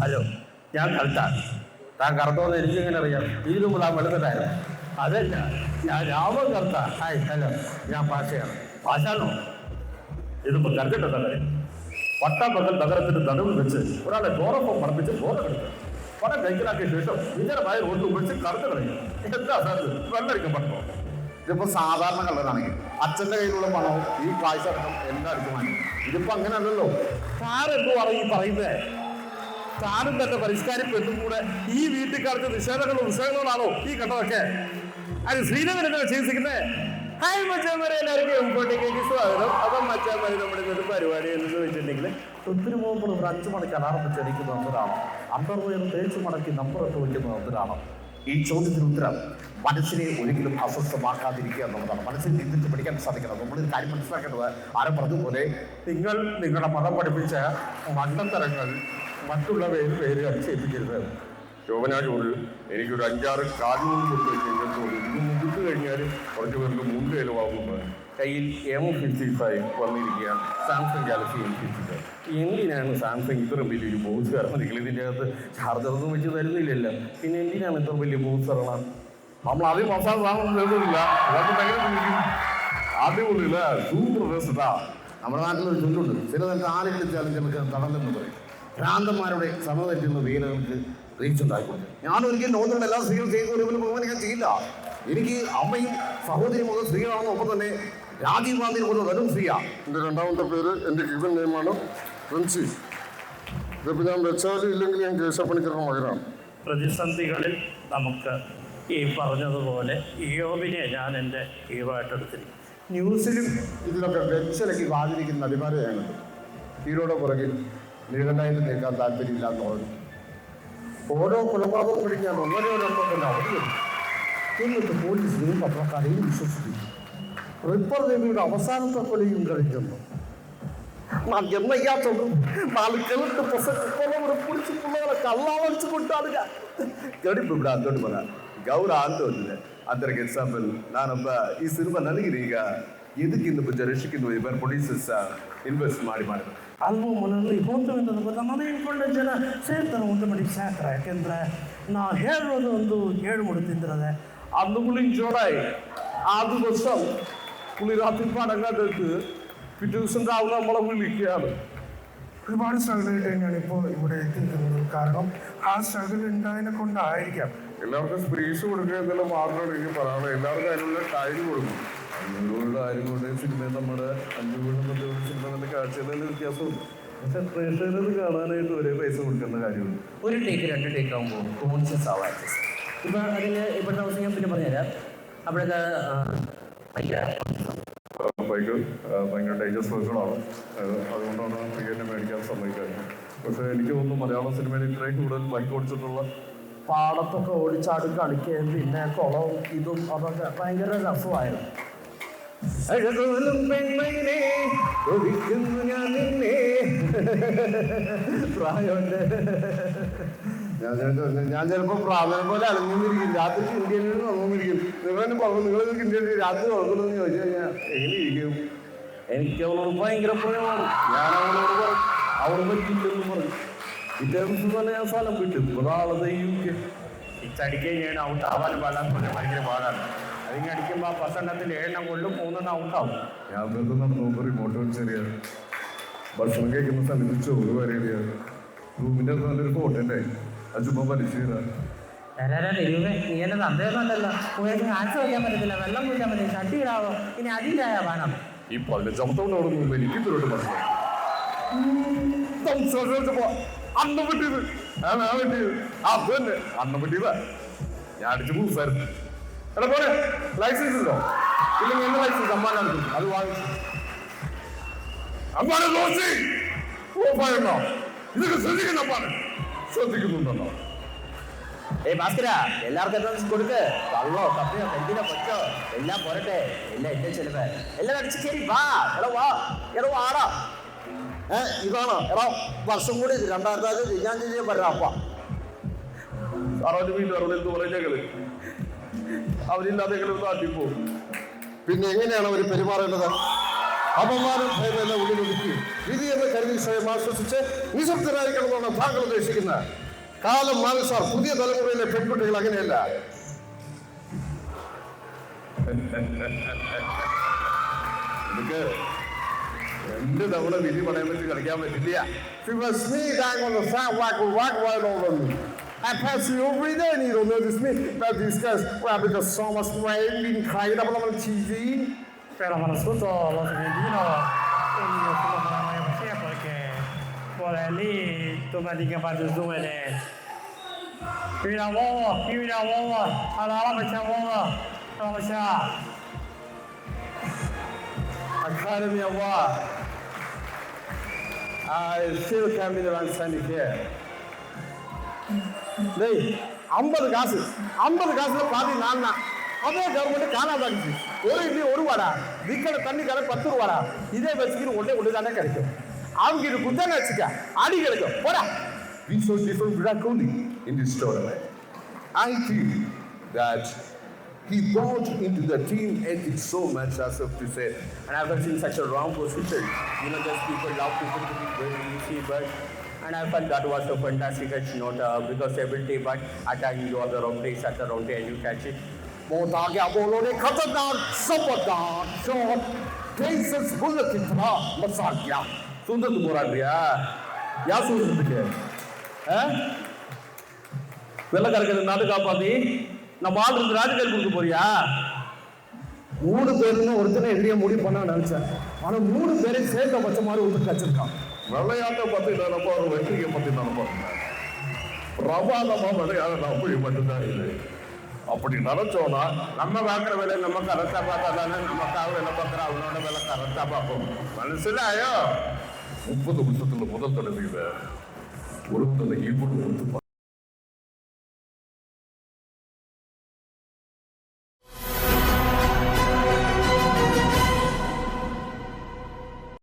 Hello ഞാൻ കറുത്താണ് താൻ കറുത്തോന്ന് എനിക്ക് എങ്ങനെ അറിയാം? ഇതിനു മുമ്പ് താൻ വെളുത്തിട്ടായിരുന്നു. അതല്ല ഞാൻ രാമൻ കറുത്ത ഹായ് ഹലോ ഞാൻ പാഷയാണ്. പാഷാണോ? ഇതിപ്പോ കറുത്തിട്ട കാര്യം പട്ടാപ്പകൽ നഗരത്തിന്റെ നടുവിൽ വെച്ച് ഒരാളെ ഗോറപ്പം പറപ്പിച്ച് ബോധമെടുത്ത് പണം കൈക്കലാക്കിയ ശേഷം വിജയമായ റോഡ് ഉപയോഗിച്ച് കറുത്ത് കളയും എന്താ സാർ ഇത്? ഇതിപ്പോ സാധാരണ കളറാണെങ്കിൽ അച്ഛന്റെ കയ്യിലുള്ള പണവും ഈ കാഴ്ച അടക്കം എല്ലാം അടിച്ചു മാറ്റി ഇതിപ്പോ അങ്ങനെയല്ലല്ലോ. താരെന്തോ ഈ പറയുന്നത് താനും തന്റെ പരിഷ്കാരി പെണ്ണും കൂടെ ഈ വീട്ടിൽ കാലത്ത് നിഷേധങ്ങളും നിഷേധങ്ങളാണോ ഈ കണ്ടതൊക്കെ? അത് ശ്രീനഗർ എന്താ ചികിത്സിക്കുന്നത് ഹായ് മച്ചാമാരെ എല്ലാവർക്കും എംപോട്ടിക്കേക്ക് സ്വാഗതം. അപ്പം മച്ചാന്മാരെ നമ്മുടെ ഇന്നത്തെ പരിപാടി എന്ന് ചോദിച്ചിട്ടുണ്ടെങ്കിൽ ഒത്തിരി മുമ്പ് ഒരു അഞ്ച് മണിക്ക് അലാറം വെച്ചിരിക്കുന്ന എണീക്കുന്ന നമ്പറാണോ അണ്ടർവെയർ തേച്ച് മടക്കി നമ്പർ ഇട്ട് വയ്ക്കുന്ന നമ്പറാണോ ഈ ചോദ്യത്തിന് ഉത്തരം മനസ്സിനെ ഒരിക്കലും അസ്വസ്ഥമാക്കാതിരിക്കുക എന്നുള്ളതാണ്. മനസ്സിൽ ചിന്തിച്ച് പഠിക്കാൻ സാധിക്കണം. നമ്മൾ ഒരു കാര്യം മനസ്സിലാക്കേണ്ടത് ആരും പറഞ്ഞതുപോലെ നിങ്ങൾ നിങ്ങളുടെ മതം പഠിപ്പിച്ച മണ്ടത്തരങ്ങൾ മറ്റുള്ളവയിൽ പേര് അടിച്ചേൽപ്പിക്കരുത് ശോഭനാജോട് എനിക്കൊരു അഞ്ചാറ് കാലുകൊണ്ട് കഴിഞ്ഞാൽ ഇന്ന് മുതിർത്ത് കഴിഞ്ഞാൽ കുറച്ച് പേർക്ക് മൂന്ന് ചിലവാകുമ്പോൾ കയ്യിൽ എം ഫിഫ്റ്റി ഫൈവ് വന്നിരിക്കുകയാണ്. Samsung Galaxy M fifty five എന്തിനാണ് സാംസങ് ഇത്ര വലിയൊരു ബോസ് കാരണം? നിങ്ങൾ ഇതിന്റെ അകത്ത് ചാർജറൊന്നും വെച്ച് തരുന്നില്ലല്ലോ. പിന്നെ എന്തിനാണ് ഇത്ര വലിയ ബോക്സ് ഇറങ്ങാൻ നമ്മൾ ആദ്യം അവസാനം സാധനം തരുന്നില്ല ആദ്യം സൂപ്പർ ബെസ്റ്റാ നമ്മുടെ നാട്ടിൽ ഒരു ചൊല്ലുണ്ട് ചില നേരത്തെ ആര് കളിച്ചാലും ചിലർക്ക് തടല്ലെന്ന് പറയും. ഭ്രാന്തന്മാരുടെ സമ തെറ്റുന്ന വേലകൾക്ക് റീച്ച് ഉണ്ടായിക്കൊണ്ട് ഞാൻ ഒരിക്കലും ലോകത്തിലുള്ള എല്ലാ സ്ത്രീകളും ചെയ്ത ഒരുപോലെ ബഹുമാനിക്കാൻ ചെയ്യില്ല. എനിക്ക് അമ്മയും സഹോദരിയും മുതൽ സ്ത്രീകളാണെന്ന് ഒപ്പം തന്നെ രാജീവ് ഗാന്ധിയുടെ മുതൽ വെറും സ്ത്രീയാ എന്റെ രണ്ടാമത്തെ പേര് എന്റെ ഗിവൻ നെയിമാണ്. റംസി. ഇതിപ്പോൾ ഞാൻ വെച്ചാലും ഇല്ലെങ്കിൽ ഞാൻ കേശപ്പണിക്കരുടെ മകനാണ്. പ്രതിസന്ധികളിൽ നമുക്ക് ഈ പറഞ്ഞതുപോലെ ഇയോബിനെ ഞാൻ എന്റെ ഹീറോ എടുത്തിരിക്കും ന്യൂസിലും ഇതിലൊക്കെ വെച്ചിലക്കി വാതിരിക്കുന്ന നടിമാരെ ഹീറോയുടെ പുറകിൽ നീളനായിട്ട് നിൽക്കാൻ താല്പര്യമില്ല എന്ന് പറഞ്ഞു ഓരോ കൊലപാതകം കഴിഞ്ഞാൽ ഒന്നരോ രണ്ടോ തന്നെ അവധിയുണ്ട് എന്നിട്ട് പോലീസിനെയും പത്രക്കാരെയും വിശ്വസിപ്പിച്ചു വിപ്രദേവിയുടെ അവസാനത്തെ കൊലയും കഴിഞ്ഞെന്നു നാം എന്നയ്യാത്തുള്ളൂ നാല് കിളത്ത് പ്രസക്തിക്കുള്ള ഒരു കുളിച്ച് പിള്ളകളെ കള്ളാവടിച്ചു കൊണ്ടാടുക ಕಡಿಮೆ ಬಿಡ ದೊಡ್ಡ ಮನ ಗೌರ ಅಂತ ಒಂದಿದೆ ಅದಕ್ಕೆ ಎಕ್ಸಾಂಪಲ್ ನಾನೊಬ್ಬ ಈ ಸಿನಿಮಾ ನನಗಿದೆ ಈಗ. ಎದಕ್ಕಿಂದು ಬುಜ್ಜ ರಶಕ್ಕಿಂದು ಇಬ್ಬರು ಪ್ರೊಡ್ಯೂಸರ್ಸ್ ಇನ್ವೆಸ್ಟ್ ಮಾಡಿ ಮಾಡಿದ್ರು ಅಲ್ವ ಮನೆಯಲ್ಲಿ ಇವೊಂದು ಅಂತ ಬಂದ ಮನೆ ಇಟ್ಕೊಂಡ ಜನ ಸೇರ್ತಾರೆ ಒಂದು ಮನೆಗೆ ಸೇರ್ತಾರೆ ಯಾಕೆಂದ್ರೆ ನಾ ಹೇಳೋದು ಒಂದು ಹೇಳ್ಬಿಡ್ತಿದ್ರೆ ಅದು ಗುಳಿಂಗ್ ಜೋಡ ಅದು ಗೊಸ್ಸು പുള്ളി രാത്രി പടം കണ്ടിട്ട് പിറ്റേ ദിവസം രാവിലെ നമ്മളെ വിളിക്കുകയാണ്. ഒരുപാട് സ്ട്രഗിൾ ആയിട്ട് തന്നെയാണ് ഇപ്പോൾ ഇവിടെ എത്തിയിരിക്കുന്നത് കാരണം ആ സ്ട്രഗിൾ ഉണ്ടായതിനെ കൊണ്ടായിരിക്കാം. എല്ലാവർക്കും സ്പേസ് കൊടുക്കുക എന്നുള്ള മാത്രമാണ് എനിക്ക് പറയാനുള്ളത്. എല്ലാവർക്കും അതിനുള്ള ടൈം കൊടുക്കും. അഞ്ഞൂറുകളുടെ ആയിരം കൊണ്ട് സിനിമ നമ്മുടെ അഞ്ചു വീട് സിനിമ നല്ല കാഴ്ചയിൽ വ്യത്യാസമുണ്ട്. പക്ഷെ പ്രേക്ഷകരത് കാണാനായിട്ട് ഒരേ പൈസ കൊടുക്കേണ്ട കാര്യമുണ്ട്. ഒരു ടേക്ക് രണ്ട് ടേക്ക് ആകുമ്പോൾ കോൺഷ്യസ് ആവാം ഇപ്പം അതിന് ഇപ്പോഴത്തെ അവസ്ഥ ഞാൻ പിന്നെ പറഞ്ഞുതരാം. അവിടെ ബൈക്ക് ഭയങ്കര ഡേഞ്ചറസ് വർക്കുകളാണ് അതുകൊണ്ടാണ് പ്രിയനെ മേടിക്കാൻ സമ്മതിക്കാറ് പക്ഷേ എനിക്ക് തോന്നുന്നു മലയാള സിനിമയിൽ ഇത്രയും കൂടുതൽ ബൈക്ക് ഓടിച്ചിട്ടുള്ള പാടത്തൊക്കെ ഓടിച്ചാടി കളിക്കുകയും പിന്നെ കുളവും ഇതും അതൊക്കെ ഭയങ്കര രസമായിരുന്നു. അഴകോലും പെൺമയിലേ ഒഴിക്കുന്നു ഞാൻ നിന്നെ. പ്രായമുണ്ട്. ഞാൻ ചിലപ്പോ- ചിലപ്പോൾ പ്രാധാന്യം പോലെ അലഞ്ഞിരിക്കും രാത്രി ഇന്ത്യയിൽ നടന്നിരിക്കും നിങ്ങൾ തന്നെ പറഞ്ഞു നിങ്ങൾ ഇന്ത്യയിൽ രാത്രി നടക്കണമെന്ന് ചോദിച്ചു കഴിഞ്ഞാൽ എങ്ങനെ ഇരിക്കും? എനിക്ക് അവളോട് ഭയങ്കര പ്രേമമാണ് ഞാൻ അവളോട് പറഞ്ഞു അവൾ പറ്റില്ലെന്ന് പറഞ്ഞു പിറ്റേ ദിവസം തന്നെ ഞാൻ സ്ഥലം വിട്ടു. ഒരാളത് യു കെ. ഇച്ചടിക്കുകയും ഔട്ട് ആവാനും പാടാൻ പറഞ്ഞാൽ ഭയങ്കര പാടാണ്. അതിങ്ങനെ അടിക്കുമ്പോൾ ആ പത്തെണ്ണത്തിൽ ഏഴെണ്ണം കൊള്ളും മൂന്നെണ്ണം ഔട്ടാവും ഞാൻ വെറുതെ നടന്നു റിമോട്ട് വെച്ചറിയാ ഭക്ഷണം കഴിക്കുന്ന സ്ഥലത്ത് ചോറ് വരെയാണ് റൂമിന്റെ നല്ലൊരു ഫോട്ടോ ഉണ്ട് ചുമ്മാ പരിചയം നീ എന്നെ സന്ദേഹമല്ലല്ലോ കാണിച്ചു വയ്ക്കാൻ പറ്റത്തില്ല. വെള്ളം കുടിക്കാൻ പറ്റില്ല ഷട്ടി ഇടാവോ? ഇനി അതിലായ വേണം ഈ പതിനഞ്ചാമത്തെ കൊണ്ട് അവിടെ മുമ്പ് എനിക്ക് ഇതിലോട്ട് മനസ്സിലായി അന്ന് പറ്റിയത് ആ പറ്റിയത് അത് തന്നെ. അന്ന് പറ്റിയതാ ഞാൻ അടിച്ച് പൂസായിരുന്നു എടാ പോലെ ലൈസൻസ് ഉണ്ടോ? ഇല്ലെങ്കിൽ എന്റെ ലൈസൻസ് അമ്മാനാണ് കൊടുക്കും. അത് വാങ്ങിച്ചു. അമ്മാണ് ദോശി. ഓഫായിരുന്നോ ഇതൊക്കെ ശ്രദ്ധിക്കുന്ന അമ്മാണ് ശ്രദ്ധിക്കുന്നുണ്ടോ ഏയ് ഭാസ്കര എല്ലാവർക്കും അഡ്വാൻസ് കൊടുക്ക്. കള്ളോ കപ്പയോ എന്തിനോ കൊച്ചോ എല്ലാം പോരട്ടെ. എല്ലാം എന്റെ ചെലവ്. എല്ലാം അടിച്ച് കയറി വാ. എടോ വാ. എടോ വാടാ. ഏ ഇതാണോ? എടോ വർഷം കൂടി രണ്ടായിരത്തി ആറ് ഞാൻ ചെയ്യാൻ പറ്റാം അപ്പ അറുപത് മീറ്റർ അറുപത് പറയുന്നേക്കൽ അവരില്ലാതെ നാട്ടിപ്പോകും പിന്നെ എങ്ങനെയാണ് അവർ പെരുമാറേണ്ടത്? അപമാനം ഭയമെല്ലാം ഉള്ളിലൊതുക്കി വിധി എന്ന് കരുതി സ്വയം ആശ്വസിച്ച് നിശബ്ദരായിരിക്കണമെന്നാണ് താങ്കൾ ഉദ്ദേശിക്കുന്നത് കാലം മാറി സാർ പുതിയ തലമുറയിലെ പെൺകുട്ടികൾ അങ്ങനെയല്ല എനിക്ക് രണ്ട് തവണ വിധി പറയാൻ പറ്റി കളിക്കാൻ പറ്റില്ല If it was me dying on the sidewalk with rock right over me, I pass you every day and you don't notice me. But these guys, well, because so much rain being cried up on TV. Pero para nosotros los argentinos es como para la mayoría porque por allí tú me digas para tus números. Mira bobo, mira bobo, a la hora me bobo, vamos a. Academy Award. I still can be the one standing here. டேய் ஐம்பது காசு ஐம்பது காசுல பாதி நான் தான் அதே government காணாதாச்சு ஒரு இட்லி ஒரு வாடா விற்கிற தண்ணி கடை பத்து ரூபாடா இதே வச்சுக்கிட்டு ஒன்றே ஒன்று தானே கிடைக்கும் அவங்க இது குத்தான வச்சுக்க அடி கிடைக்கும் போடா We saw different Virat Kohli in this tournament. I feel that he bought into the team ethics so much as if to say, And I've seen such a wrong position. You know, just people love people to be very easy, but and I felt that was a fantastic catch, not uh, because ability, but attacking you on the wrong place at the wrong day and you catch it. बहुत आ गया बोलो ने खतरनाक जबरदस्त shot cases bullet की तरह मसा गया சுந்தரத்து போராடுறியா யார் சுந்தரத்துக்கு வெள்ளக்காரர்கள் நாடு காப்பாத்தி நம்ம ஆள் இருந்து ராஜகர் கொடுக்க போறியா மூணு பேருன்னு ஒருத்தனை எதிரியா முடிவு பண்ண நினைச்சேன் ஆனா மூணு பேரையும் சேர்த்த பச்ச மாதிரி ஒருத்தர் கச்சிருக்கான் விளையாட்டை பத்தி நினைப்பா ஒரு வெற்றியை பத்தி நினைப்பா பிரபாதமா விளையாட அப்படி மட்டும்தான் இது அப்படி நினைச்சோம்னா நம்ம பார்க்குற வேலை நம்ம கரெக்டாக பார்த்தா தானே நமக்காக வேலை பார்க்குற? அவனோட வேலை கரெக்டாக பார்ப்போம். மனசுலாயோ முப்பது வருஷத்துல முதல் தடவை ஒருத்தனை இவ்வளவு